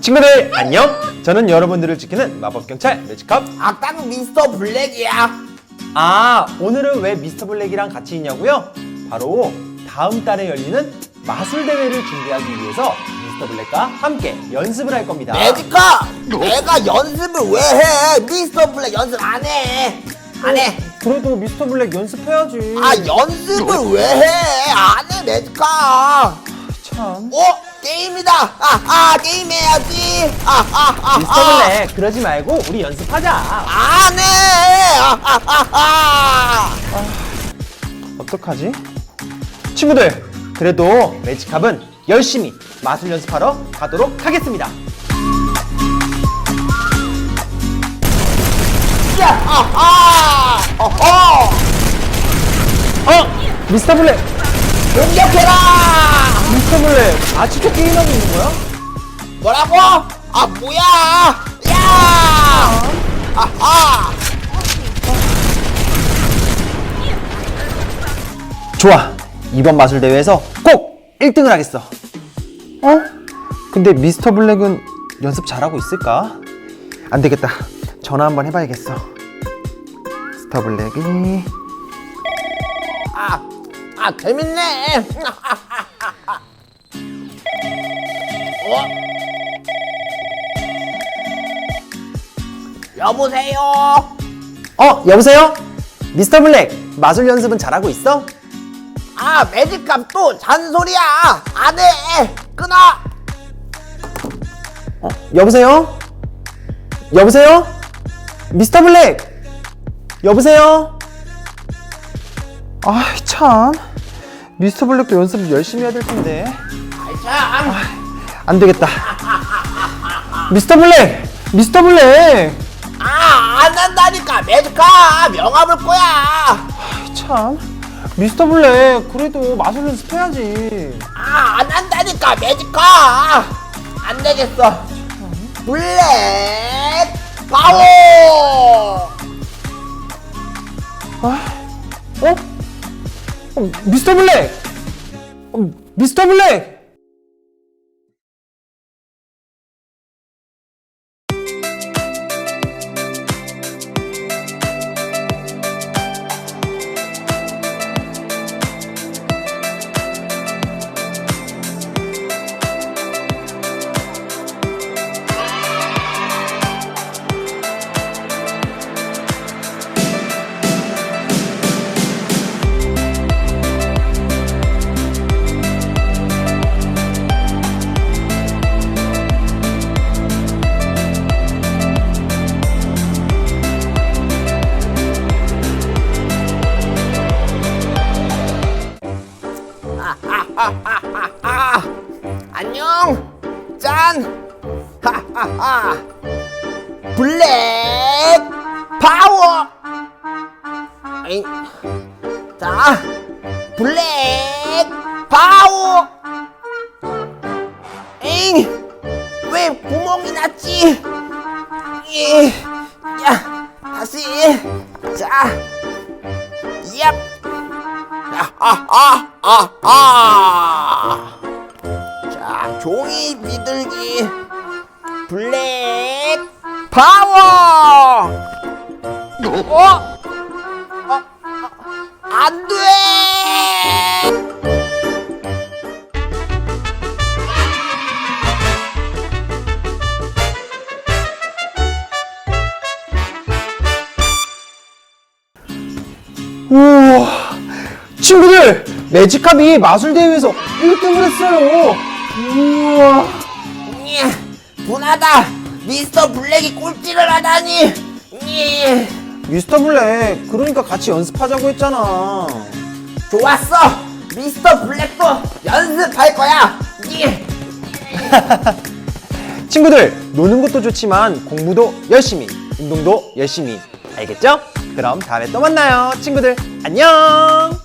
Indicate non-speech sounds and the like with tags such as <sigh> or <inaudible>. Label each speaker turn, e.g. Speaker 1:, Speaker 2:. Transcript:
Speaker 1: 친구들 안녕 저는 여러분들을 지키는 마법경찰 매직컵
Speaker 2: 악당 미스터 블랙이야.
Speaker 1: 아 오늘은 왜 미스터 블랙이랑 같이 있냐고요? 바로 다음 달에 열리는 마술 대회를 준비하기 위해서 미스터 블랙과 함께 연습을 할 겁니다
Speaker 2: 매지카, 내가 연습을 왜 해? 미스터 블랙 연습 안 해. 안 해.
Speaker 1: 그래도 미스터 블랙 연습해야지
Speaker 2: 아 연습을 왜 해? 안 해, 매지카.
Speaker 1: 참
Speaker 2: 어? 게임이다. 아, 아, 게임 해야지. 아, 아, 아.
Speaker 1: 미스터
Speaker 2: 아.
Speaker 1: 블랙 그러지 말고 우리 연습하자
Speaker 2: 안 해. 아, 아, 아, 아.
Speaker 1: 어떡하지? 친구들 그래도 매직컵은 열심히 마술 연습하러 가도록 하겠습니다
Speaker 2: 야, 아, 아. 어허.
Speaker 1: 어! 미스터 블랙!
Speaker 2: 공격해라.
Speaker 1: 미스터 블랙 아직도 게임하고 있는 거야?
Speaker 2: 뭐라고? 아, 뭐야? 야! 아하.
Speaker 1: 좋아 이번 마술 대회에서 꼭 1등을 하겠어 어? 근데 미스터 블랙은 연습 잘하고 있을까? 안 되겠다 전화 한번 해봐야겠어 미스터 블랙이
Speaker 2: 아, 아 재밌네. <laughs> 어? 여보세요.
Speaker 1: 어 여보세요? 미스터 블랙 마술 연습은 잘하고 있어?
Speaker 2: 아 매직값 또 잔소리야. 안 해. 끊어.
Speaker 1: 어, 여보세요? 여보세요? 미스터 블랙! 여보세요? 아, 참. 미스터 블랙도 연습 열심히 해야 될 텐데.
Speaker 2: 아이 참.
Speaker 1: 안 되겠다. 미스터 블랙! 미스터 블랙!
Speaker 2: 아, 안 한다니까 매직값 명함을 거야.
Speaker 1: 아, 참. 미스터 블랙, 그래도 마술 연습해야지.
Speaker 2: 아, 안 한다니까 매직컵 안 되겠어 블랙 파워
Speaker 1: 아, 어? 어, 미스터 블랙! 어, 미스터 블랙!
Speaker 2: 아 안녕. 짠. 블랙 파워. 에잉. 자 블랙 파워. 엥왜 구멍이 났지? 예. 야 다시. 자 얍. 아아아 아, 아. 자, 종이 비둘기 블랙 파워. 어? 어?
Speaker 1: 친구들 매직컵이 마술 대회에서 1등을 했어요 우와
Speaker 2: 예, 분하다. 미스터 블랙이 꼴찌를 하다니. 예.
Speaker 1: 미스터 블랙 그러니까 같이 연습하자고 했잖아
Speaker 2: 좋았어. 미스터 블랙도 연습할 거야. 예. <laughs>
Speaker 1: 친구들 노는 것도 좋지만 공부도 열심히 운동도 열심히 알겠죠? 그럼 다음에 또 만나요 친구들 안녕